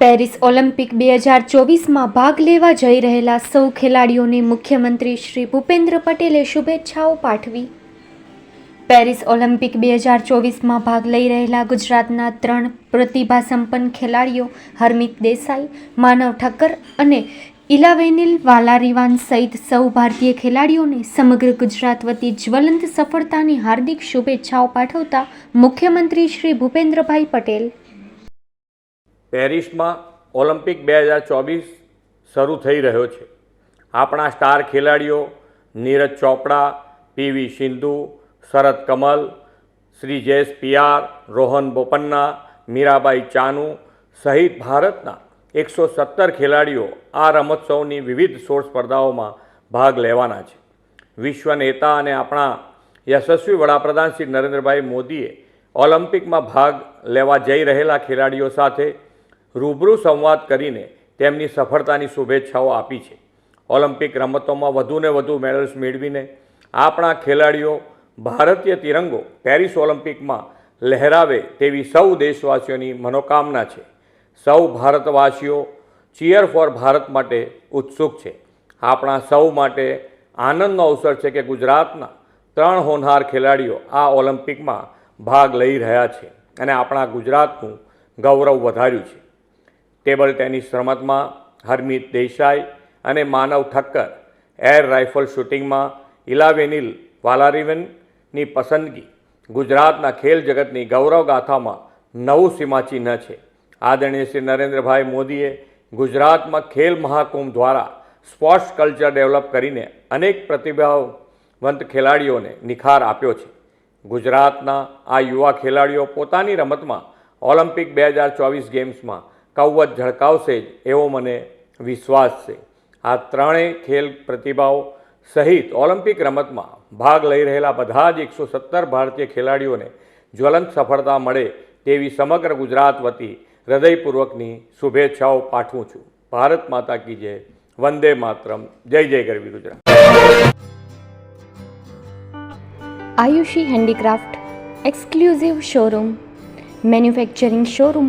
Paris Olympic બે હજાર ચોવીસમાં ભાગ લેવા જઈ રહેલા સૌ ખેલાડીઓને મુખ્યમંત્રી શ્રી ભૂપેન્દ્ર પટેલે શુભેચ્છાઓ પાઠવી. પેરિસ ઓલિમ્પિક બે હજાર ચોવીસમાં ભાગ લઈ રહેલા ગુજરાતના ત્રણ પ્રતિભાસંપન્ન ખેલાડીઓ હરમિત દેસાઈ, માનવ ઠક્કર અને ઇલાવેનિલ વાલારીવાન સહિત સૌ ભારતીય ખેલાડીઓને સમગ્ર ગુજરાત વતી જ્વલંત સફળતાની હાર્દિક શુભેચ્છાઓ પાઠવતા મુખ્યમંત્રી શ્રી ભૂપેન્દ્રભાઈ પટેલ પેરિસમાં ઓલિમ્પિક બે હજાર ચોવીસ શરૂ થઈ રહ્યો છે. આપણા સ્ટાર ખેલાડીઓ Neeraj Chopra PV Sindhu, Sharath Kamal, Sreejesh PR Rohan Bopanna, Mirabai Chanu સહિત ભારતના એકસો સત્તર ખેલાડીઓ આ રમોત્સવની વિવિધ સોળ સ્પર્ધાઓમાં ભાગ લેવાના છે. વિશ્વ નેતા અને આપણા યશસ્વી વડાપ્રધાન શ્રી નરેન્દ્રભાઈ મોદીએ ઓલિમ્પિકમાં ભાગ લેવા જઈ રહેલા ખેલાડીઓ સાથે રૂબરૂ સંવાદ કરીને તેમની સફળતાની શુભેચ્છાઓ આપી છે. ઓલિમ્પિક રમતોમાં વધુને વધુ મેડલ્સ મેળવીને આપણા ખેલાડીઓ ભારતીય તિરંગો પેરિસ ઓલિમ્પિકમાં લહેરાવે તેવી સૌ દેશવાસીઓની મનોકામના છે. સૌ ભારતવાસીઓ ચીયર ફોર ભારત માટે ઉત્સુક છે. આપણા સૌ માટે આનંદનો અવસર છે કે ગુજરાતના ત્રણ હોનહાર ખેલાડીઓ આ ઓલિમ્પિકમાં ભાગ લઈ રહ્યા છે અને આપણા ગુજરાતનું ગૌરવ વધાર્યું છે. ટેબલ ટેનિસ રમતમાં હરમિત દેસાઈ અને માનવ ઠક્કર એર રાઇફલ શૂટિંગમાં ઇલાવેનિલ વાલારીવનની પસંદગી. ગુજરાતના ખેલ જગતની ગૌરવગાથામાં નવું સીમાચિહ્ન છે. આદરણીય શ્રી નરેન્દ્રભાઈ મોદીએ ગુજરાતમાં ખેલ મહાકુંભ દ્વારા સ્પોર્ટ્સ કલ્ચર ડેવલપ કરીને અનેક પ્રતિભાવંત ખેલાડીઓને નિખાર આપ્યો છે. ગુજરાતના આ યુવા ખેલાડીઓ પોતાની રમતમાં ઓલિમ્પિક બે હજાર ચોવીસ ગેમ્સમાં કૌવત ઝળકાવશે જ, એવો મને વિશ્વાસ છે. આ ત્રણેય ખેલ પ્રતિભાઓ સહિત ઓલિમ્પિક રમતમાં ભાગ લઈ રહેલા બધા જ એકસો સત્તર ભારતીય ખેલાડીઓને જ્વલંત સફળતા મળે તેવી સમગ્ર ગુજરાત વતી હૃદયપૂર્વકની શુભેચ્છાઓ પાઠવું છું. ભારત માતા કી જય. વંદે માતરમ. જય જય ગરવી Gujarat. Ayushi handicraft, exclusive showroom, manufacturing showroom